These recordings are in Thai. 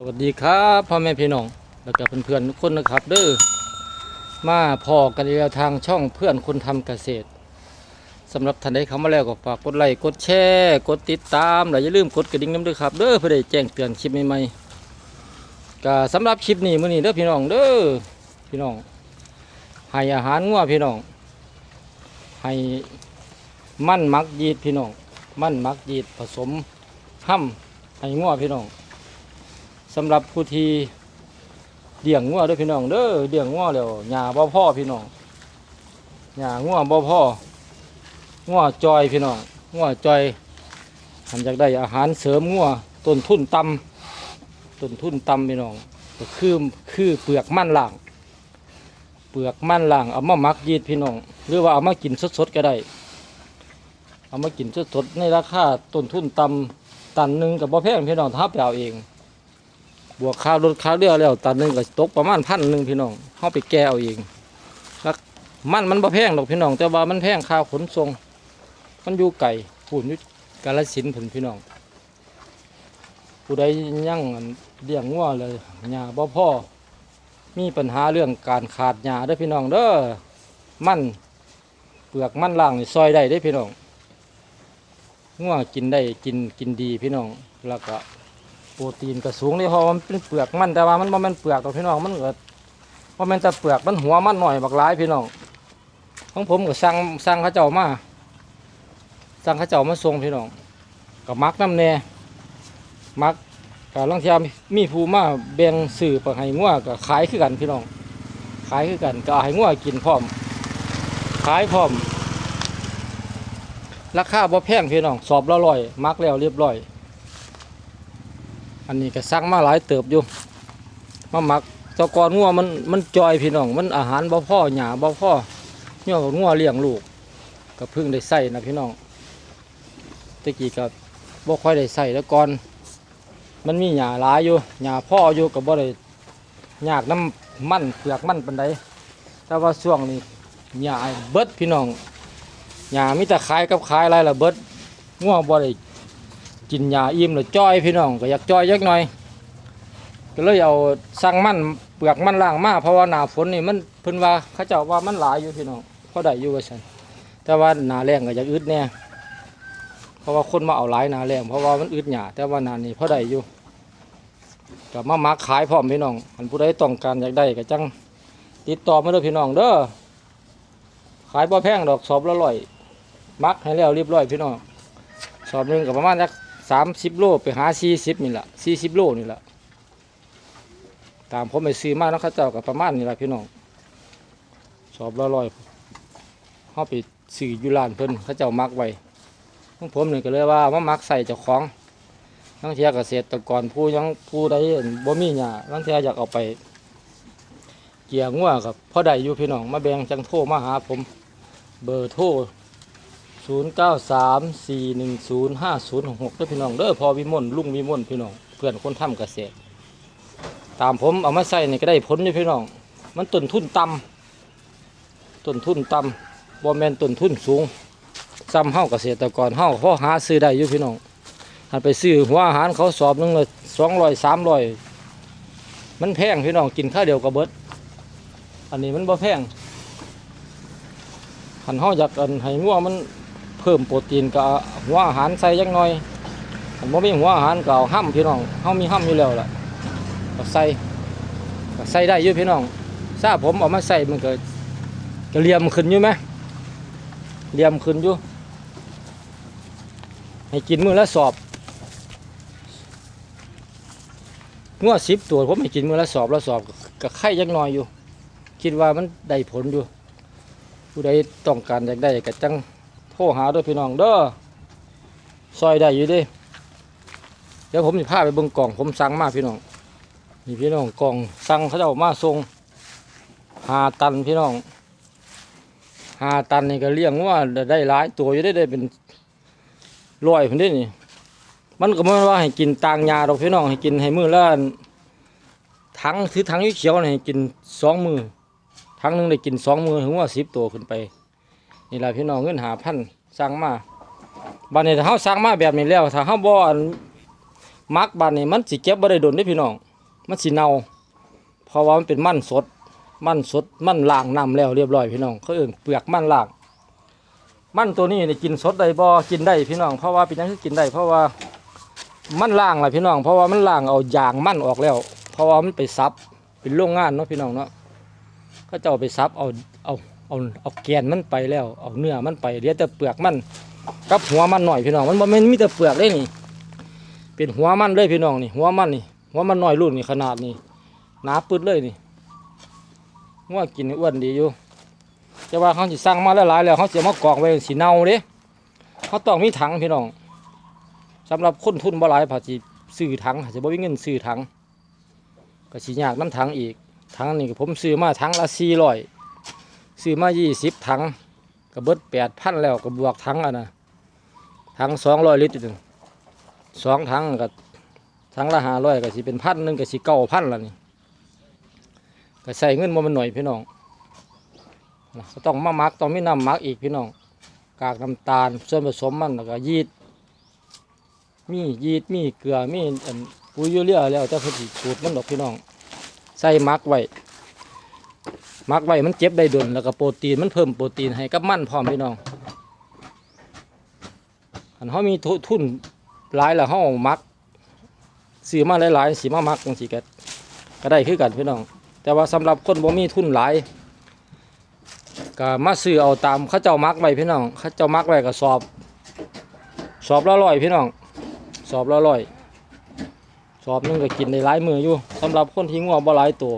สวัสดีครับพ่อแม่พี่น้องแล้วก็เพื่อนๆทุกคนนะครับเด้อมาพอกันแล้วทางช่องเพื่อนคนทำเกษตรสำหรับท่านใดเข้ามาแล้วก็ฝากกดไลค์กดแชร์กดติดตามและอย่าลืมกดกระดิ่งน้ำด้วยครับเด้อเพื่อได้แจ้งเตือนคลิปใหม่ๆก็สำหรับคลิปนี้มื้อนี้เด้อพี่น้องเด้อพี่น้องให้อาหารงัวพี่น้องให้มันมักยีดพี่น้องมันมักยีดผสมห้ำให้งัวพี่น้อง สำหรับผู้ที่เลี้ยงงัวด้วยพี่น้องเด้อเลี้ยงงัวแล้วหญ้าบ่พ่อพี่น้องหญ้างัวบ่พ่องัวจอยพี่น้องงัวจอยทำจากได้อาหารเสริมงัวต้นทุนต่ำต้นทุนต่ำพี่น้องก็คือคือเปลือกมันล่าง เปลือกมันล่างเอามาหมักยีดพี่น้อง หรือว่าเอามากินสดๆก็ได้ เอามากินสดๆในราคาต้นทุนต่ำตันหนึ่งกับบ่แพงพี่น้องถ้าไปเอาเอง บวกค่ารถค่าเรือแล้วตันหนึ่งก็ตกประมาณพันหนึ่งพี่น้องเขาไปแก้เอาเองแล้วมันมันบ่แพงดอกพี่น้อง แต่ว่ามันแพงค่าขนส่งมันอยู่ไก่ผุนอยู่กาลสินผุนพี่น้อง ผู้ใดยังเลี้ยงงัวเลยหญ้าบ่พ่อมีปัญหาเรื่องการขาดหญ้าเด้อพี่น้องเด้อมันเปลือกมันล่างซอยได้เด้พี่น้องงัวกินได้กินกินดีพี่น้องแล้วก็ โปรตีนก็สูงเลยเพราะมันเป็นเปลือกมันแต่ว่ามันบ่แม่นเปลือกหรอกพี่น้องมันเก็ว่ามันจะเปลือกมันหัวมันหน่อยบักหลายพี่น้องของผมก็สั่งสั่งเขาเจ้ามาสั่งเขาเจ้ามาส่งพี่น้องก็มักน้ำแน่มักก็ลางเทียมีผู้มาแบ่งสื่อไปให้งัวก็ขายคือกันพี่น้อง ขายคือกันก็เอาให้งัวกินพร้อม ขายพร้อมราคาบ่แพงพี่น้องสอบละร้อยมักแล้วเรียบร้อย อันนี้ก็สั่งมาหลายเติบอยู่มาหมักตะกอนงัวมันมันจอยพี่น้อง มันอาหารบ่พ่อหญ้าบ่พ่อเนี่ยงัวเลี้ยงลูกก็เพิ่งได้ใส่นะพี่น้องตะกี้ก็บ่ค่อยได้ใส่แล้วก่อน มันมีหญ้าหลายอยู่หญ้าพ่ออยู่ก็บ่ได้ยากน้ำมันเปลือกมันปานใดแต่ว่าช่วงนี้หญ้าเบิดพี่น้องหญ้ามีแต่ขายกับขายอะไรละเบิดงัวบ่ได้ กินยาอิ่มเลยจ้อยพี่น้องก็อยากจ้อยยักหน่อย ก็เลยเอาสั่งมันเปลือกมันล่างมาเพราะว่าหนาฝนนี่มันเพิ่นว่าเขาเจ้าว่ามันหลายอยู่พี่น้องพอได้อยู่ว่าซั่นแต่ว่าหนาแรงก็อยากอึดแน่เพราะว่าคนมาเอาหลายหนาแรงเพราะว่ามันอึดหยาแต่ว่าหนานี่พอได้อยู่ก็มามักขายพร้อมพี่น้องอันผู้ใดต้องการอยากได้ก็จังติดต่อมาเด้อพี่น้องเด้อขายบ่แพงดอกสอบละร้อยมักให้แล้วเรียบร้อยพี่น้องสอบหนึ่งกับประมาณสัก สามสิบโลไปหาสี่สิบนี่แหละสี่สิบโลนี่แหละตามผมไปซื้อมาแล้วเขาเจ้ากับประมาณนี่แหละพี่น้องสอบละร้อยเขาไปซื้อยูรานเพิ่นเขาเจ้ามักไว้ของผมนี่ก็เลยว่ามามักใส่เจ้าของทั้งเทียเกษตรกรผู้ยังผู้ใดบ่มีหยาทั้งเทียอยากเอาไป เกี่ยงัวกับพ่อใดอยู่พี่น้องมาแบ่งจังโทรมาหาผม เบอร์โทร ศูนย์เก้าสามสี่หนึ่งศูนย์ห้าศูนย์หกเด้อพี่น้องเด้อพอวิมลลุงวิมลพี่น้องเพื่อนคนทำเกษตร ตามผมเอามาใส่นี่ก็ได้ผลอยู่พี่น้อง มันต้นทุนต่ำต้นทุนต่ำบ่แมนต้นทุนสูงซ้ำเฮาเกษตรกรเฮาพอหาซื้อได้อยู่พี่น้องหันไปซื้อหัวอาหารเขาสอบหนึงเลยสองร้อยสามร้อยมันแพงพี่น้องกินข้าวเดียวกับเบิดอันนี้มันบ่แพงหันเฮาอยากอันให้งัวมัน พิ่มโปรตีนกับหัวอาหารใส่จักหน่อยถ้าบ่มีหัวอาหารก็เอาห้ำพี่น้องเฮามีห้ำอยู่แล้วล่ะก็ใส่ก็ใส่ได้อยู่พี่น้องถ้าบผมเอามาใส่มันก็ก็เหลี่ยมขึ้นอยู่ไหมเหลี่ยมขึ้นอยู่ให้กินมื้อละสอบงัวสิบตัวผมให้กินมื้อละสอบละสอบก็ไข่จักหน่อยอยู่ คิดว่ามันได้ผลอยู่ผู้ใดต้องการอยากได้ก็จัง ทรหาด้วยพี่น้องเด้อซอยได้อยู่ดิเดี๋ยวผมจะพาไปเบิ่งกล่องผมสั่งมาพี่น้องนี่พี่น้องกล่องสั่งเขาเจ้ามาส่งหาตันพี่น้องหาตันนี่ก็เลี้ยงว่าได้หลายตัวอยู่ได้ได้เป็นร้อยคนนี้นี่ มันก็ไม่ว่าให้กินตางยาดอกพี่น้องให้กินให้มือละถังถือถังยี่เขียวๆนี่ให้กินสองมือถังนึงได้กินสองมือถึงว่าสิบตัวขึ้นไป นี่แหละพี่น้องเงินหาพันสั่งมาบัดนี้ถ้าเฮาสั่งมาแบบนี้แล้วถ้าเฮาบ่อันมักบัดนี้มันสิเก็บบ่ได้โดนเด้พี่น้อง มันสิเน่าเพราะว่ามันเป็นมันสด มันสดมันล่างน้ำแล้วเรียบร้อยพี่น้องเขาเอิ่นเปลือกมันล่างมันตัวนี้นี่กินสดได้บ่กินได้พี่น้อง เพราะว่าเป็นยังคือกินได้เพราะว่ามันล่างล่ะพี่น้อง เพราะว่ามันล่างเอายางมันออกแล้ว เพราะว่ามันไปซับเป็นโรงงานเนาะพี่น้องเนาะก็จะเอาไปซับเอา เอาเอาเอาแกนมันไปแล้วเอาเนื้อมันไปเหลือแต่เปลือกมันกับหัวมันหน่อยพี่น้องมันม่นมีแต่เปลือกเลยนี่ เป็นหัวมันเลยพี่น้องนี่ หัวมันนี่หัวมันหน้อยรุ่นนี่ขนาดนี่หนาปืดเลยนี่หัวกินอ้วนดีอยู่แต่ว่าเขาสิสั่งมาหลายๆแล้วเขาจะมากรองไว้สีเน่าเด้เขาต้องมีถังพี่น้องสำหรับคนทุนบ่หลายผาสิซื้อถังอาจะบ่มีเงินซื้อถังก็สิยากน้ำถังอีกถังนี่ผมซื้อมาถังละสี่ร้อย ซื้อมายี่สิบถังก็เบิดแปดพันแล้วก็บวกถังอะนะถังสองร้อยลิตรอีกสองถังกับถังละห้าร้อยก็สิเป็นพันหนึ่งก็สิเก้าพันละนี่ก็ใส่เงินบ่มันหน่อยพี่น้องก็ต้องมามักต้องมีน้ำมักอีกพี่น้อง กากน้ำตาลส่วนผสมมันแล้วก็ยีดมียีดมีเกลือมีอันปุ๋ยยูเรียแล้วแต่เขาสิสูตรมันดอกพี่น้อง ใส่มักไว้ มักไว้มันเจ็บได้ดนแล้วก็โปรตีนมันเพิ่มโปรตีนให้กับมันพร้อมพี่น้องอันเขามีทุทนหลายล้วเฮามักซื้อมาหลายๆสิมามักจังซี่ก็ก็ได้คือกันพี่น้อง แต่ว่าสำหรับคนบ่มีทุนหลายก็มาซื้อเอาตามเขาเจ้ามักไว้พี่น้องเขาเจ้ามักไว้ก็สอบ สอบละร้อยพี่น้อง สอบละร้อยสอบนึงก็กินได้หลายมืออยู่สำหรับคนที่งัวบ่หลายตัว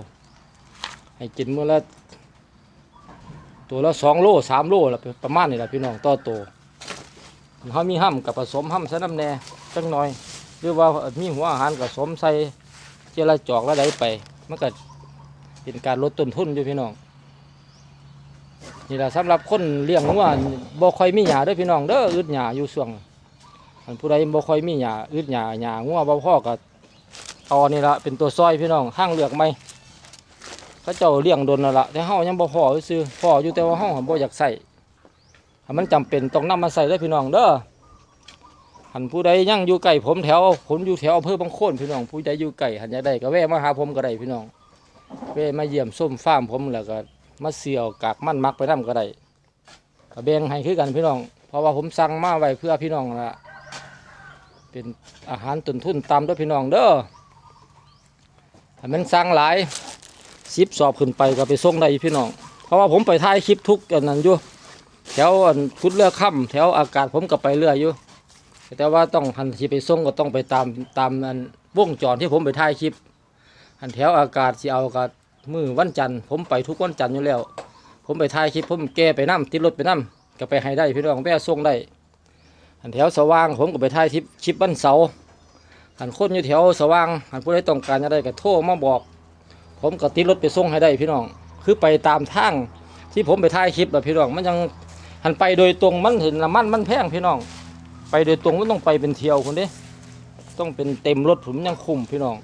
ให้กินมื้อละ ตัวละสองโลสามโลละประมาณนี้แหละพี่น้องต่อตัวเขามีห้ำกับผสมห้ำใส่น้ำแน่จังหน่อย หรือว่ามีหัวอาหารกับสมใส่เจลาจอกแล้วใดไปมันก็เป็นการลดต้นทุนอยู่พี่น้องนี่แหละสำหรับคนเลี้ยงงัวบ่ค่อยมีหยาด้อพี่น้องเด้ออึดหยาอยู่ส่วงอันผู้ใดบ่ค่อยมีหยาอึดหยาหยางัวบ่พ่อก็ตอนี่ละเป็นตัวซอยพี่น้องห้างเหลือกไหม เขาเจ้าเลี้ยงดนนั่นละแต่เฮายังบ่พอซื้อพออยู่แต่ว่าเฮาบ่อยากใส่ถ้ามันจำเป็นต้องนำมาใส่เลยพี่น้องเด้อหันผู้ใดยังอยู่ไก่ผมแถวผมอยู่แถวอำเภอบางโคนพี่น้องผู้ใดอยู่ไก่หันอยาได้ก็แวะมาหาผมก็ได้พี่น้องแวะมาเยี่ยมส้มฟาร์มผมแล้วก็มาเสียวกากมันมักไปนํก็ได้ก็แบ่งให้คือกันพี่น้อง เพราะว่าผมสั่งมาไว้เพื่อพี่น้องละเป็นอาหารต้นทุนตามด้วยพี่น้องเด้อถ้ามันสั่งหลาย สิบสอบขึ้นไปก็ไปส่งได้พี่น้อง เพราะว่าผมไปถ่ายคลิปทุกอันนั้นอยู่แถวอันคุดเรือค่ำแถวอากาศผมก็ไปเรืออยู่แต่ว่าต้องหันที่ไปส่งก็ต้องไปตามตามอันวงจรที่ผมไปถ่ายคลิปหันแถวอากาศที่เอากับมือวันจันทร์ผมไปทุกวันจันทร์อยู่แล้ว ผมไปถ่ายคลิปผมแก้ไปน้ำติดรถไปน้ำก็ไปให้ได้พี่น้องแปส่งได้หันแถวสว่างผมก็ไปถ่ายคลิปคลิปวันเสาร์หันคนอยู่แถวสว่างหันผู้ใดต้องการจะได้ก็โทรมาบอก ผมก็ติดรถไปส่งให้ได้พี่น้อง คือไปตามทางที่ผมไปถ่ายคลิปแบบพี่น้อง มันยังหันไปโดยตรงมันเห็นน้ำมันมันแพงพี่น้อง ไปโดยตรงมันต้องไปเป็นเที่ยวคนเด้ต้องเป็นเต็มรถผมยังคุ้มพี่น้อง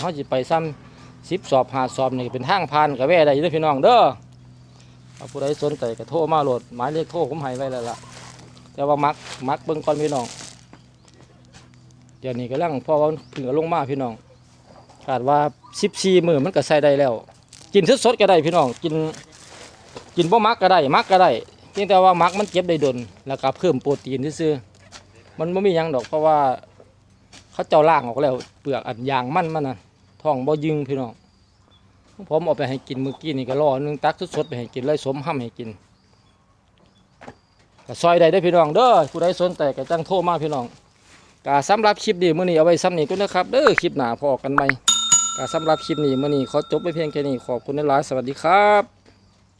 เขาจะไปซ้ำสิบสอบหาสอบนี่เป็นทางผ่านกับแว่ได้ด้อพี่น้องเด้อถ้าผู้ใดสนใจก็โทรมาโหลดหมายเลขโทรผมให้ไว้แล้วล่ะแต่ว่ามักมักเบิ่งก่อนพี่น้องเดี๋ยวนี้ก็ลังเพอว่าเพิ่งเอาลงมาพี่น้อง คาดว่าสิบสี่มือมันก็ใส่ได้แล้ว กินสดๆก็ได้พี่น้องกิน กินบ่มักก็ได้มักก็ได้เพียงแต่ว่ามักมันเก็บได้ดนแล้วก็เพิ่มโปรตีนซื่อมันไม่มียังดอกเพราะว่า เขาเจ้าล่างออกแล้ว เปลือกอันยางมันมันน่ะท้องบ่ยึงพี่น้องผมเอาไปให้กินเมื่อกี้นี่ก็รอนึงตักสดๆไปให้กินเลยสมห้ำให้กินก็ซอยได้ได้พี่น้องเด้อผู้ใดสนใจก็จังโทรมาพี่น้องก็สำหรับคลิปนี้มื้อนี้เอาไว้ซ้ำนี้ก็นะครับเด้อคลิปหน้าพอกันใหม่ ก็สำหรับคลิปนี้มื่อนี้ขอจบไปเพียงแค่นี้ขอบคุณหลายสวัสดีครับ